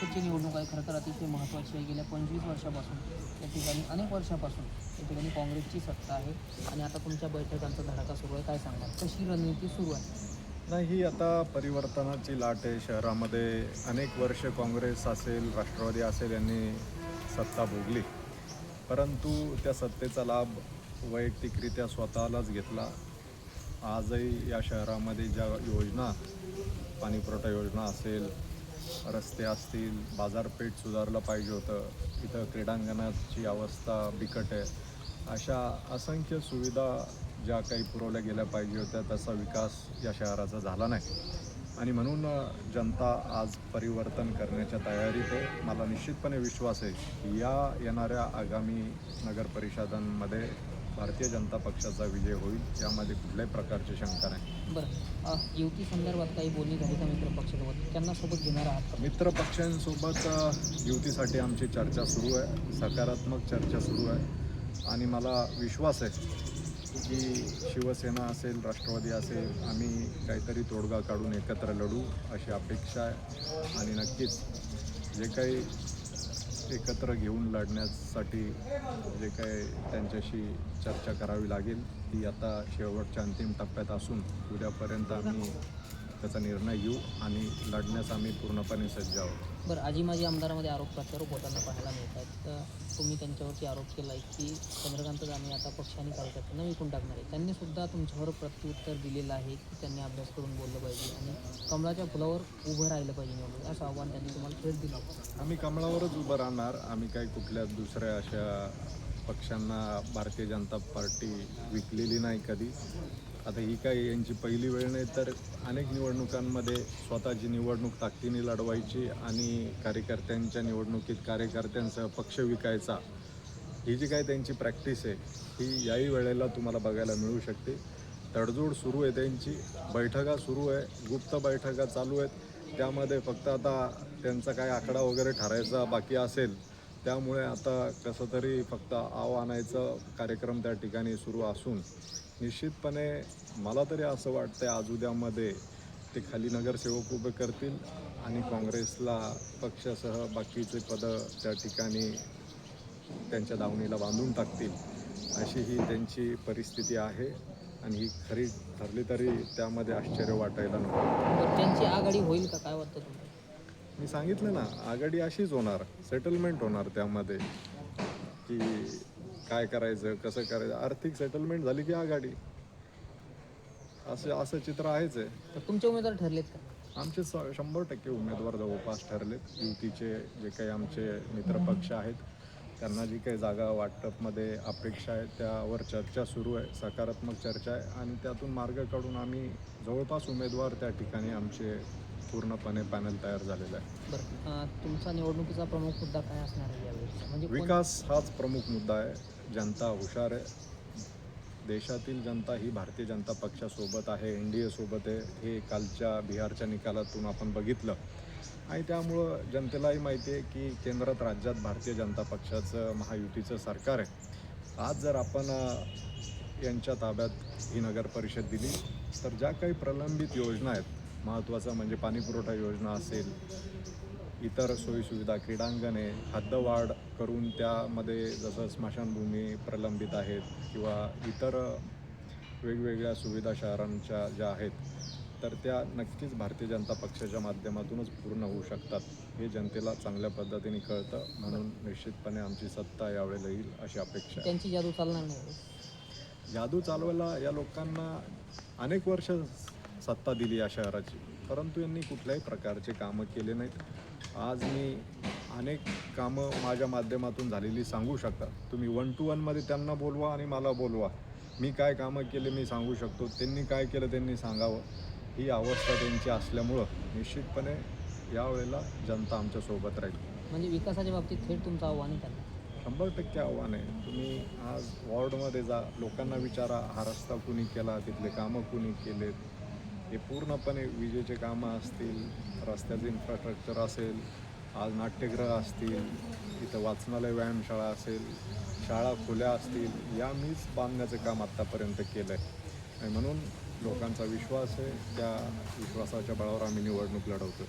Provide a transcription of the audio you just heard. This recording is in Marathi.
परिषदची निवडणूक आहे. खरं तर अतिशय महत्त्वाची आहे. गेल्या पंचवीस वर्षापासून या ठिकाणी अनेक वर्षापासून या ठिकाणी काँग्रेसची सत्ता आहे. आणि आता तुमच्या बैठकांचा धडाका सुरू आहे काय सांगाल कशी रणनीती सुरू आहे? नाही ही आता परिवर्तनाची लाट आहे. शहरामध्ये अनेक वर्ष काँग्रेस असेल राष्ट्रवादी असेल यांनी सत्ता भोगली. परंतु त्या सत्तेचा लाभ वैयक्तिकरित्या स्वतःलाच घेतला. आजही या शहरामध्ये ज्या योजना पाणीपुरवठा योजना असेल रस्ते असतील बाजारपेठ सुधारलं पाहिजे होतं इथं क्रीडांगणाची अवस्था बिकट आहे. अशा असंख्य सुविधा ज्या काही पुरवल्या गेल्या पाहिजे होत्या त्याचा विकास या शहराचा झाला नाही. आणि म्हणून जनता आज परिवर्तन करण्याच्या तयारीत आहे. मला निश्चितपणे विश्वास आहे की या येणाऱ्या आगामी नगर परिषदांमध्ये भारतीय जनता पक्षाचा विजय होईल यामध्ये कुठल्याही प्रकारची शंका नाही. बरं. युती संदर्भात काही बोलणी झाली का मित्र पक्षासोबत? त्यांना सोबत घेणार आहात का? मित्र पक्षांसोबत अ, युतीसाठी आमची चर्चा सुरू आहे. सकारात्मक चर्चा सुरू आहे. आणि मला विश्वास आहे की शिवसेना असेल राष्ट्रवादी असेल आम्ही काहीतरी तोडगा काढून एकत्र लढू अशी अपेक्षा आहे. आणि नक्कीच जे काही एकत्र घेऊन लढण्यासाठी जे काही त्यांच्याशी चर्चा करावी लागेल ती आता शेवटच्या अंतिम टप्प्यात असून उद्यापर्यंत आम्ही त्याचा निर्णय घेऊ आणि लढण्यास आम्ही पूर्णपणे सज्ज आहोत. बरं आजी माझी आमदारामध्ये आरोप प्रत्यारोप होताना पाहायला मिळत आहेत. तर तुम्ही त्यांच्यावरती आरोप केला आहे की चंद्रकांत जाणे आता पक्ष आणि कार्यकर्त्यांना विकून टाकणार आहे त्यांनी सुद्धा तुमच्यावर प्रत्युत्तर दिलेलं आहे की त्यांनी अभ्यास करून बोललं पाहिजे आणि कमळाच्या फुलावर उभं राहिलं पाहिजे निवडणूक असं आव्हान त्यांनी तुम्हाला थेट दिलं. आम्ही कमळावरच उभं राहणार. आम्ही काही कुठल्या दुसऱ्या अशा पक्षांना भारतीय जनता पार्टी विकलेली नाही कधी. आता ही काही यांची पहिली वेळ नाही तर अनेक निवडणुकांमध्ये स्वतःची निवडणूक ताकदीने लढवायची आणि कार्यकर्त्यांच्या निवडणुकीत कार्यकर्त्यांसह पक्ष विकायचा. ही जी काय त्यांची प्रॅक्टिस आहे ही याही वेळेला तुम्हाला बघायला मिळू शकते. तडजोड सुरू आहे त्यांची बैठका सुरू आहे गुप्त बैठका चालू आहेत. त्यामध्ये फक्त आता त्यांचा काय आकडा वगैरे ठरायचा बाकी असेल त्यामुळे आता कसं तरी फक्त आव आणायचं कार्यक्रम त्या ठिकाणी सुरू असून निश्चितपणे मला तरी असं वाटतं आज उद्यामध्ये ते खाली नगरसेवक उभे करतील आणि काँग्रेसला पक्षासह बाकीचे पदं त्या ठिकाणी त्यांच्या दावणीला बांधून टाकतील अशी ही त्यांची परिस्थिती आहे आणि ही खरी ठरली तरी त्यामध्ये आश्चर्य वाटायला नको. त्यांची आघाडी होईल का? काय वाटतं तुम्हाला? मी सांगितलं ना आघाडी अशीच होणार सेटलमेंट होणार त्यामध्ये. की काय करायचं कसं करायचं आर्थिक सेटलमेंट झाली की आघाडी. असं असं चित्र आहेच आहे. तर तुमचे उमेदवार ठरलेत का? आमचे स शंभर टक्के उमेदवार जवळपास ठरलेत. युतीचे जे काही आमचे मित्रपक्ष आहेत त्यांना जी काही जागा वाटपमध्ये अपेक्षा आहे त्यावर चर्चा सुरू आहे सकारात्मक चर्चा आहे. आणि त्यातून मार्ग काढून आम्ही जवळपास उमेदवार त्या ठिकाणी आमचे पूर्णपणे पॅनल तयार झालेलं आहे. बरं. अ, तुमचा निवडणुकीचा प्रमुख मुद्दा काय असणार आहे यावेळी? म्हणजे कोण- विकास हाच प्रमुख मुद्दा आहे. जनता हुशार आहे. देशातील जनता ही भारतीय जनता पक्षासोबत आहे एन डी एसोबत आहे. हे कालच्या बिहारच्या निकालातून आपण बघितलं. आणि त्यामुळं जनतेलाही माहिती आहे की केंद्रात राज्यात भारतीय जनता पक्षाचं महायुतीचं सरकार आहे. आज जर आपण अ, यांच्या ताब्यात ही नगर परिषद दिली तर ज्या काही प्रलंबित योजना आहेत महत्त्वाचं म्हणजे पाणीपुरवठा योजना असेल इतर सोयीसुविधा क्रीडांगणे हद्दवाढ करून त्यामध्ये जसं स्मशानभूमी प्रलंबित आहेत किंवा इतर वेगवेगळ्या सुविधा शहरांच्या ज्या आहेत तर त्या नक्कीच भारतीय जनता पक्षाच्या माध्यमातूनच पूर्ण होऊ शकतात. हे जनतेला चांगल्या पद्धतीने कळतं म्हणून निश्चितपणे आमची सत्ता यावेळेला येईल अशी अपेक्षा त्यांची जादू चालणार नाही. जादू चालवायला या लोकांना अनेक वर्ष सत्ता दिली या शहराची. परंतु यांनी कुठल्याही प्रकारचे कामं केले नाहीत. आज मी अनेक कामं माझ्या माध्यमातून झालेली सांगू शकता. तुम्ही वन टू वनमध्ये त्यांना बोलवा आणि मला बोलवा. मी काय कामं केले मी सांगू शकतो. त्यांनी काय केलं त्यांनी सांगावं. ही अवस्था त्यांची असल्यामुळं निश्चितपणे यावेळेला जनता आमच्यासोबत राहील. म्हणजे विकासाच्या बाबतीत थेट तुमचं आव्हान आहे त्यांना शंभर टक्के आव्हान आहे. तुम्ही आज वॉर्डमध्ये जा. लोकांना विचारा हा रस्ता कुणी केला? तिथले कामं कुणी केलेत? हे पूर्णपणे विजेचे कामं असतील रस्त्याचं इन्फ्रास्ट्रक्चर असेल आज नाट्यगृह असतील इथं वाचनालय व्यायामशाळा असेल शाळा खुल्या असतील या मीच बांधण्याचं काम आत्तापर्यंत केलं आहे आणि म्हणून लोकांचा विश्वास आहे त्या विश्वासाच्या बळावर आम्ही निवडणूक लढवतो